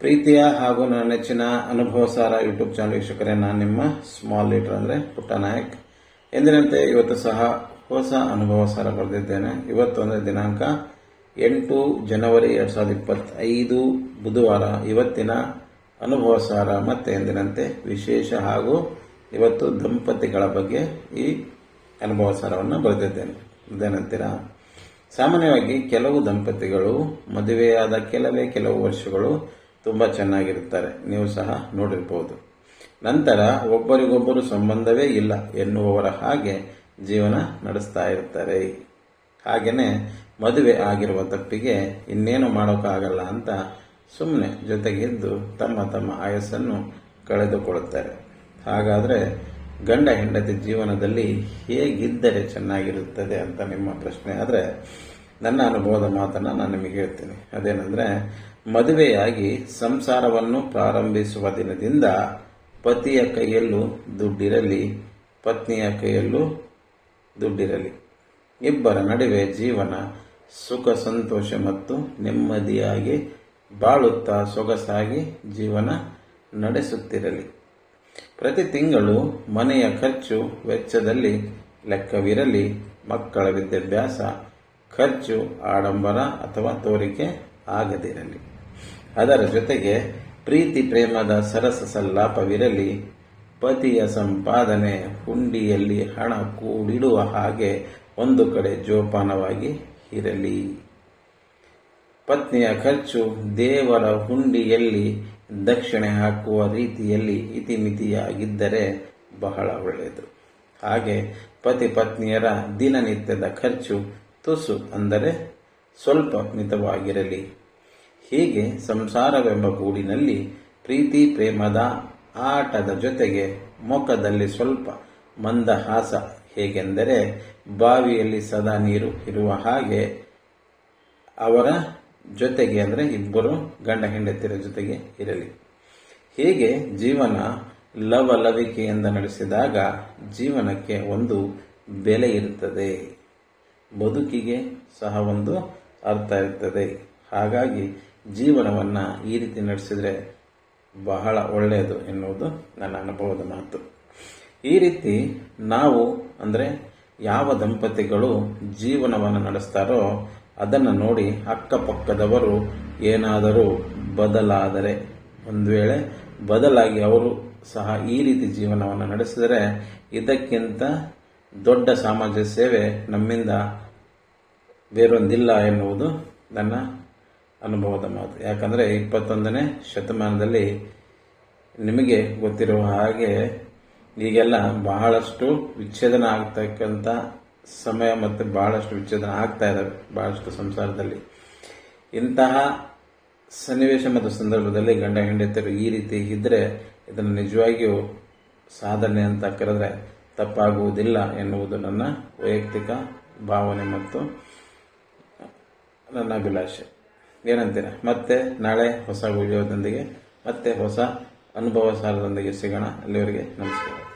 ಪ್ರೀತಿಯ ಹಾಗೂ ನನ್ನ ನೆಚ್ಚಿನ ಅನುಭವ ಸಾರ ಯೂಟ್ಯೂಬ್ ಚಾನಲ್ ವೀಕ್ಷಕರೇ, ನಾನು ನಿಮ್ಮ ಸ್ಮಾಲ್ ಲೀಟರ್ ಅಂದರೆ ಪುಟ್ಟ ನಾಯಕ್. ಎಂದಿನಂತೆ ಇವತ್ತು ಸಹ ಹೊಸ ಅನುಭವ ಸಾರ ಬರೆದಿದ್ದೇನೆ. ಇವತ್ತು ದಿನಾಂಕ ಎಂಟು ಜನವರಿ ಎರಡು ಸಾವಿರದ ಇಪ್ಪತ್ತೈದು ಬುಧವಾರ. ಇವತ್ತಿನ ಅನುಭವ ಸಾರ ಮತ್ತು ಎಂದಿನಂತೆ ವಿಶೇಷ ಹಾಗೂ ಇವತ್ತು ದಂಪತಿಗಳ ಬಗ್ಗೆ ಈ ಅನುಭವ ಸಾರವನ್ನು ಬರೆದಿದ್ದೇನೆ. ಇದೇನಂತೀರಾ? ಸಾಮಾನ್ಯವಾಗಿ ಕೆಲವು ದಂಪತಿಗಳು ಮದುವೆಯಾದ ಕೆಲವೇ ಕೆಲವು ವರ್ಷಗಳು ತುಂಬ ಚೆನ್ನಾಗಿರುತ್ತಾರೆ. ನೀವು ಸಹ ನೋಡಿರ್ಬೋದು. ನಂತರ ಒಬ್ಬರಿಗೊಬ್ಬರು ಸಂಬಂಧವೇ ಇಲ್ಲ ಎನ್ನುವವರ ಹಾಗೆ ಜೀವನ ನಡೆಸ್ತಾ ಇರ್ತಾರೆ. ಹಾಗೆಯೇ ಮದುವೆ ಆಗಿರುವ ತಪ್ಪಿಗೆ ಇನ್ನೇನು ಮಾಡೋಕ್ಕಾಗಲ್ಲ ಅಂತ ಸುಮ್ಮನೆ ಜೊತೆಗಿದ್ದು ತಮ್ಮ ತಮ್ಮ ಆಯಸ್ಸನ್ನು ಕಳೆದುಕೊಳ್ಳುತ್ತಾರೆ. ಹಾಗಾದರೆ ಗಂಡ ಹೆಂಡತಿ ಜೀವನದಲ್ಲಿ ಹೇಗಿದ್ದರೆ ಚೆನ್ನಾಗಿರುತ್ತದೆ ಅಂತ ನಿಮ್ಮ ಪ್ರಶ್ನೆ ಆದರೆ ನನ್ನ ಅನುಭವದ ಮಾತನ್ನು ನಾನು ನಿಮಗೆ ಹೇಳ್ತೀನಿ. ಅದೇನೆಂದರೆ, ಮದುವೆಯಾಗಿ ಸಂಸಾರವನ್ನು ಪ್ರಾರಂಭಿಸುವ ದಿನದಿಂದ ಪತಿಯ ಕೈಯಲ್ಲೂ ದುಡ್ಡಿರಲಿ, ಪತ್ನಿಯ ಕೈಯಲ್ಲೂ ದುಡ್ಡಿರಲಿ. ಇಬ್ಬರ ನಡುವೆ ಜೀವನ ಸುಖ, ಸಂತೋಷ ಮತ್ತು ನೆಮ್ಮದಿಯಾಗಿ ಬಾಳುತ್ತಾ ಸೊಗಸಾಗಿ ಜೀವನ ನಡೆಸುತ್ತಿರಲಿ. ಪ್ರತಿ ತಿಂಗಳು ಮನೆಯ ಖರ್ಚು ವೆಚ್ಚದಲ್ಲಿ ಲೆಕ್ಕವಿರಲಿ, ಮಕ್ಕಳ ವಿದ್ಯಾಭ್ಯಾಸ ಖರ್ಚು, ಆಡಂಬರ ಅಥವಾ ತೋರಿಕೆ ಆಗದಿರಲಿ. ಅದರ ಜೊತೆಗೆ ಪ್ರೀತಿ ಪ್ರೇಮದ ಸರಸ ಸಲ್ಲಾಪವಿರಲಿ. ಪತಿಯ ಸಂಪಾದನೆ ಹುಂಡಿಯಲ್ಲಿ ಹಣ ಕೂಡಿಡುವ ಹಾಗೆ ಒಂದು ಕಡೆ ಜೋಪಾನವಾಗಿ ಇರಲಿ. ಪತ್ನಿಯ ಖರ್ಚು ದೇವರ ಹುಂಡಿಯಲ್ಲಿ ದಕ್ಷಿಣೆ ಹಾಕುವ ರೀತಿಯಲ್ಲಿ ಇತಿಮಿತಿಯಾಗಿದ್ದರೆ ಬಹಳ ಒಳ್ಳೆಯದು. ಹಾಗೆ ಪತಿ ಪತ್ನಿಯರ ದಿನನಿತ್ಯದ ಖರ್ಚು ತುಸು ಅಂದರೆ ಸ್ವಲ್ಪ ಮಿತವಾಗಿರಲಿ. ಹೀಗೆ ಸಂಸಾರವೆಂಬ ಗೂಡಿನಲ್ಲಿ ಪ್ರೀತಿ ಪ್ರೇಮದ ಆಟದ ಜೊತೆಗೆ ಮುಖದಲ್ಲಿ ಸ್ವಲ್ಪ ಮಂದಹಾಸ ಹೇಗೆಂದರೆ ಬಾವಿಯಲ್ಲಿ ಸದಾ ನೀರು ಇರುವ ಹಾಗೆ ಅವರ ಜೊತೆಗೆ ಅಂದರೆ ಇಬ್ಬರು ಗಂಡ ಹೆಂಡತಿಯರ ಜೊತೆಗೆ ಇರಲಿ. ಹೀಗೆ ಜೀವನ ಲವಲವಿಕೆಯಿಂದ ನಡೆಸಿದಾಗ ಜೀವನಕ್ಕೆ ಒಂದು ಬೆಲೆ ಇರುತ್ತದೆ. ಬದುಕಿಗೆ ಸಹ ಒಂದು ಅರ್ಥ ಇರ್ತದೆ. ಹಾಗಾಗಿ ಜೀವನವನ್ನು ಈ ರೀತಿ ನಡೆಸಿದರೆ ಬಹಳ ಒಳ್ಳೆಯದು ಎನ್ನುವುದು ನನ್ನ ಅನುಭವದ ಮಾತು. ಈ ರೀತಿ ನಾವು ಅಂದರೆ ಯಾವ ದಂಪತಿಗಳು ಜೀವನವನ್ನು ನಡೆಸ್ತಾರೋ ಅದನ್ನು ನೋಡಿ ಅಕ್ಕಪಕ್ಕದವರು ಏನಾದರೂ ಬದಲಾದರೆ, ಒಂದು ವೇಳೆ ಬದಲಾಗಿ ಅವರು ಸಹ ಈ ರೀತಿ ಜೀವನವನ್ನು ನಡೆಸಿದರೆ ಇದಕ್ಕಿಂತ ದೊಡ್ಡ ಸಾಮಾಜಿಕ ಸೇವೆ ನಮ್ಮಿಂದ ಬೇರೊಂದಿಲ್ಲ ಎನ್ನುವುದು ನನ್ನ ಅನುಭವದ ಮಾತು. ಯಾಕಂದರೆ ಇಪ್ಪತ್ತೊಂದನೇ ಶತಮಾನದಲ್ಲಿ ನಿಮಗೆ ಗೊತ್ತಿರುವ ಹಾಗೆ ಈಗೆಲ್ಲ ಬಹಳಷ್ಟು ವಿಚ್ಛೇದನ ಆಗ್ತಕ್ಕಂಥ ಸಮಯ ಮತ್ತು ಬಹಳಷ್ಟು ವಿಚ್ಛೇದನ ಆಗ್ತಾ ಇದ್ದಾವೆ ಬಹಳಷ್ಟು ಸಂಸಾರದಲ್ಲಿ. ಇಂತಹ ಸನ್ನಿವೇಶ ಮತ್ತು ಸಂದರ್ಭದಲ್ಲಿ ಗಂಡ ಹೆಂಡತಿಯರು ಈ ರೀತಿ ಇದ್ದರೆ ಇದನ್ನು ನಿಜವಾಗಿಯೂ ಸಾಧನೆ ಅಂತ ಕರೆದ್ರೆ ತಪ್ಪಾಗುವುದಿಲ್ಲ ಎನ್ನುವುದು ನನ್ನ ವೈಯಕ್ತಿಕ ಭಾವನೆ ಮತ್ತು ನನ್ನ ಅಭಿಲಾಷೆ. ಏನಂತೀರ? ಮತ್ತೆ ನಾಳೆ ಹೊಸ ವಿಡಿಯೋದೊಂದಿಗೆ, ಮತ್ತೆ ಹೊಸ ಅನುಭವ ಸಾಲದೊಂದಿಗೆ ಸಿಗೋಣ. ಅಲ್ಲಿವರೆಗೆ ನಮಸ್ಕಾರ.